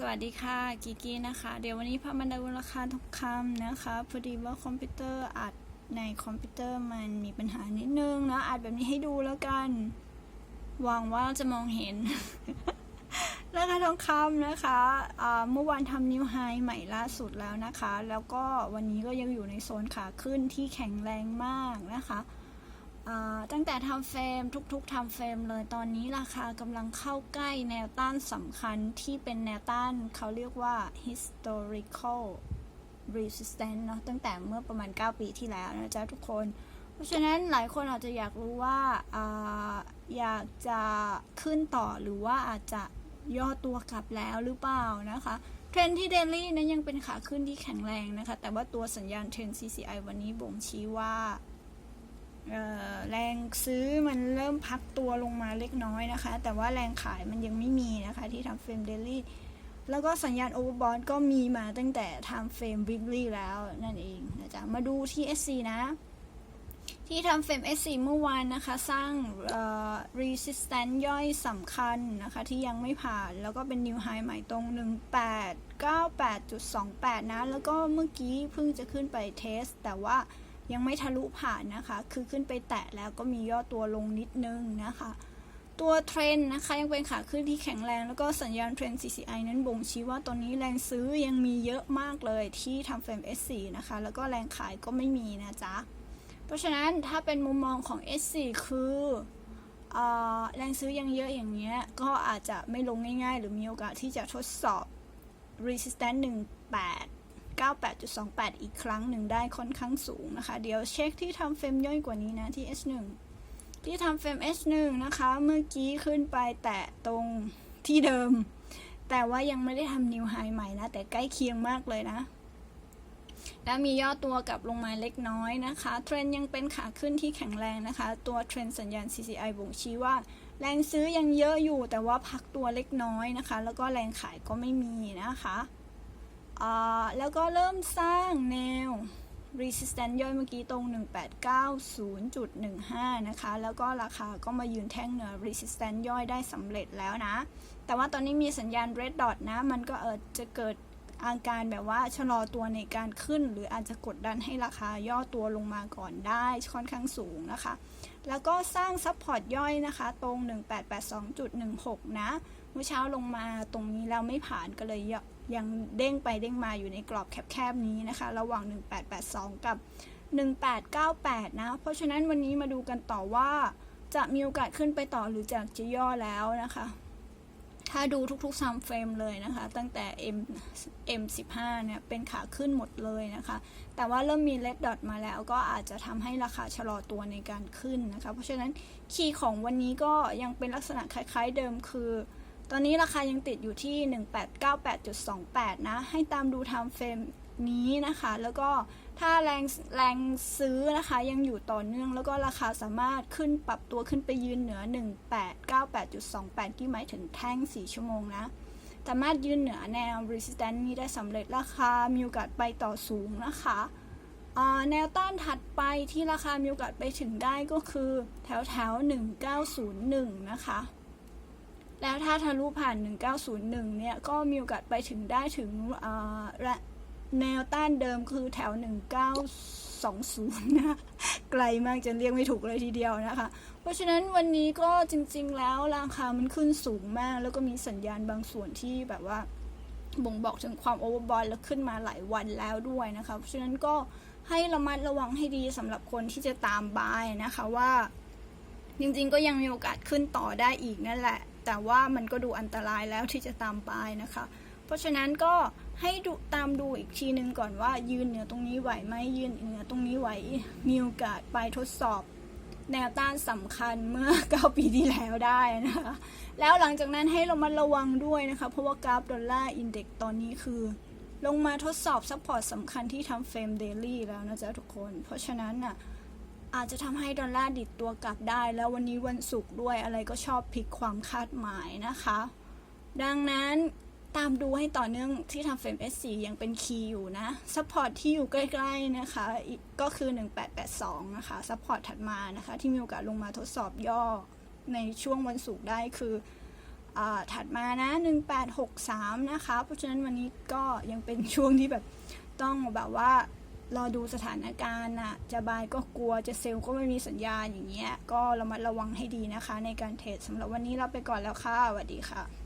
สวัสดีค่ะกิกกี้นะคะ เดี๋ยววันนี้พามาดูราคาทองคำนะคะพอดีว่าคอมพิวเตอร์อัดในคอมพิวเตอร์มันมีปัญหานิดนึงนะอัดแบบนี้ให้ดูแล้วกันหวังว่าจะมองเห็น ราคาทองคำนะคะเมื่อวานทำนิวไฮใหม่ล่าสุดแล้วนะคะ แล้วก็วันนี้ก็ยังอยู่ในโซนขาขึ้นที่แข็งแรงมากนะคะ ตั้งแต่ทำเฟรมทุกๆทำเฟรมเลยตอนนี้ราคากำลังเข้าใกล้แนวต้านสำคัญที่เป็นแนวต้านเขาเรียกว่า historical resistance เนอะตั้งแต่เมื่อประมาณ 9 ปีที่แล้วนะจ๊ะทุกคน เพราะฉะนั้นหลายคนอาจจะอยากรู้ว่าอยากจะขึ้นต่อหรือว่าอาจจะย่อตัวกลับแล้วหรือเปล่านะคะเทรนที่เดลี่นั้นยังเป็นขาขึ้นที่แข็งแรงนะคะ แต่ว่าตัวสัญญาณเทรน CCI วันนี้บ่งชี้ว่า แรงซื้อมันเริ่มพักตัวลงมาเล็กน้อยนะคะ แต่ว่าแรงขายมันยังไม่มีนะคะที่ทำเฟรมเดลี่แล้วก็สัญญาณโอเวอร์บอทก็มีมาตั้งแต่ทำเฟรมวิกลี่แล้วนั่นเองนะจ๊ะมาดูที่ SC นะ ที่ทำเฟรม SC เมื่อวานนะคะ สร้างเอ่อ resistance ย่อยสำคัญนะคะ ที่ยังไม่ผ่านแล้วก็เป็น new high ใหม่ตรง 1898.28 นะ แล้วก็เมื่อกี้เพิ่งจะขึ้นไปเทส แต่ว่า ยังไม่ทะลุผ่านนะคะ คือขึ้นไปแตะแล้วก็มีย่อตัวลงนิดนึงนะคะ ตัวเทรนนะคะยังเป็นขาขึ้นที่แข็งแรง แล้วก็สัญญาณเทรนด์ CCI นั้นบ่งชี้ว่าตอนนี้แรงซื้อยังมีเยอะมากเลยที่ทำเฟรม S4 นะคะ แล้วก็แรงขายก็ไม่มีนะจ๊ะ เพราะฉะนั้นถ้าเป็นมุมมองของ S4 คือเออแรงซื้อยังเยอะอย่างเงี้ย ก็อาจจะไม่ลงง่ายๆ หรือมีโอกาสที่จะทดสอบ resistance 18 98.28 อีกครั้งหนึ่งได้ค่อนข้างสูงนะคะ เดี๋ยวเช็คที่ทำเฟรมย่อยกว่านี้นะที่ S1 ที่ทำเฟรม S1 นะคะ เมื่อกี้ขึ้นไปแตะตรงที่เดิม แต่ว่ายังไม่ได้ทำนิวไฮใหม่นะ แต่ใกล้เคียงมากเลยนะ แล้วมีย่อตัวกลับลงมาเล็กน้อยนะคะ เทรนด์ยังเป็นขาขึ้นที่แข็งแรงนะคะ ตัวเทรนด์สัญญาณ CCI บ่งชี้ว่า แรงซื้อยังเยอะอยู่แต่ว่าพักตัวเล็กน้อยนะคะ แล้วก็แรงขายก็ไม่มีนะคะ แล้วก็เริ่มสร้างแนว resistance ย่อยเมื่อกี้ตรง 1890.15 นะคะ แล้วก็ราคาก็มายืนแท่งเหนือ resistance ย่อยได้สำเร็จแล้วนะ แต่ว่าตอนนี้มีสัญญาณ red dot นะ มันก็เออจะเกิดอาการแบบว่าชะลอตัวในการขึ้น หรืออาจจะกดดันให้ราคาย่อตัวลงมาก่อนได้ค่อนข้างสูงนะคะ แล้วก็สร้างซัพพอร์ตย่อยนะคะ ตรง 1882.16 นะ เมื่อเช้าลงมาตรงนี้แล้วไม่ผ่านก็เลย ยังเด้งไปเด้งมาอยู่ในกรอบแคบๆนี้นะคะ ระหว่าง 1882 กับ 1898 นะ เพราะฉะนั้นวันนี้มาดูกันต่อว่าจะมีโอกาสขึ้นไปต่อหรือจะจะย่อแล้วนะคะ ถ้าดูทุกๆซัมเฟรมเลยนะคะ ตั้งแต่ M M15 เนี่ยเป็นขาขึ้นหมดเลยนะคะ แต่ว่าเริ่มมีเลดดอทมาแล้วก็อาจจะทำให้ราคาชะลอตัวในการขึ้นนะคะ เพราะฉะนั้นคีย์ของวันนี้ก็ยังเป็นลักษณะคล้ายๆเดิมคือ ตอนนี้ราคายังติดอยู่ที่ 1898.28 นะ ให้ตามดูไทม์เฟรมนี้นะคะ แล้วก็ถ้าแรงแรงซื้อนะคะยังอยู่ต่อเนื่อง แล้วก็ราคาสามารถขึ้นปรับตัวขึ้นไปยืนเหนือ 1898.28 ที่หมายถึงแท่ง 4 ชั่วโมงนะ สามารถยืนเหนือแนว resistance นี้ได้สำเร็จราคามีโอกาสไปต่อสูงนะคะแนวต้านถัดไปที่ราคามีโอกาสไปถึงได้ก็คือแถวแถว1901 นะคะ แล้วถ้าทะลุผ่าน 1901 เนี่ย ก็มีโอกาสไปถึงได้ถึงอ่าระแนวต้านเดิมคือแถว 1920 นะ ไกลมากจนเรียกไม่ถูกเลยทีเดียวนะคะ เพราะฉะนั้นวันนี้ก็จริง ๆ แล้วราคามันขึ้นสูงมาก แล้วก็มีสัญญาณบางส่วนที่แบบว่าบ่งบอกถึงความโอเวอร์บอลแล้วขึ้นมาหลายวันแล้วด้วยนะคะ เพราะฉะนั้นก็ให้ระมัดระวังให้ดีสำหรับคนที่จะตามบายนะคะว่า จริงๆก็ยังมีโอกาสขึ้นต่อได้อีกนั่นแหละ แต่ว่ามันก็ดูอันตรายแล้วที่จะตามบายนะคะ เพราะฉะนั้นก็ให้ดูตามดูอีกทีนึงก่อนว่ายืนเหนือตรงนี้ไหวไหมยืนเหนือตรงนี้ไหวมีโอกาสไปทดสอบแนวต้านสำคัญเมื่อ 9 ปีที่แล้วได้นะคะ แล้วหลังจากนั้นให้เรามาระวังด้วยนะคะ เพราะว่ากราฟดอลลาร์อินเด็กตอนนี้คือ ลงมาทดสอบซัพพอร์ตสำคัญที่ทำเฟรมเดลี่แล้วนะจ๊ะทุกคน เพราะฉะนั้นน่ะ อาจจะทำให้ดอลลาร์ดิดตัวกลับได้ แล้ววันนี้วันศุกร์ด้วยอะไรก็ชอบพลิกความคาดหมายนะคะ ดังนั้นตามดูให้ต่อเนื่องที่ทำเฟรม S4 ยังเป็นคีย์อยู่นะซัพพอร์ตที่อยู่ใกล้ๆนะคะ ก็คือ 1882 นะคะซัพพอร์ตถัดมานะคะ ที่มีโอกาสลงมาทดสอบย่อในช่วงวันศุกร์ได้คืออถัดมานะ 1863 นะคะ เพราะฉะนั้นวันนี้ก็ยังเป็นช่วงที่แบบต้องแบบว่า รอดูสถานการณ์น่ะจะบายก็กลัวจะเซลล์ก็ไม่มีสัญญาณอย่างเงี้ยก็เรามาระวังให้ดีนะคะ ในการเทรดสำหรับวันนี้เราไปก่อนแล้วค่ะสวัสดีค่ะ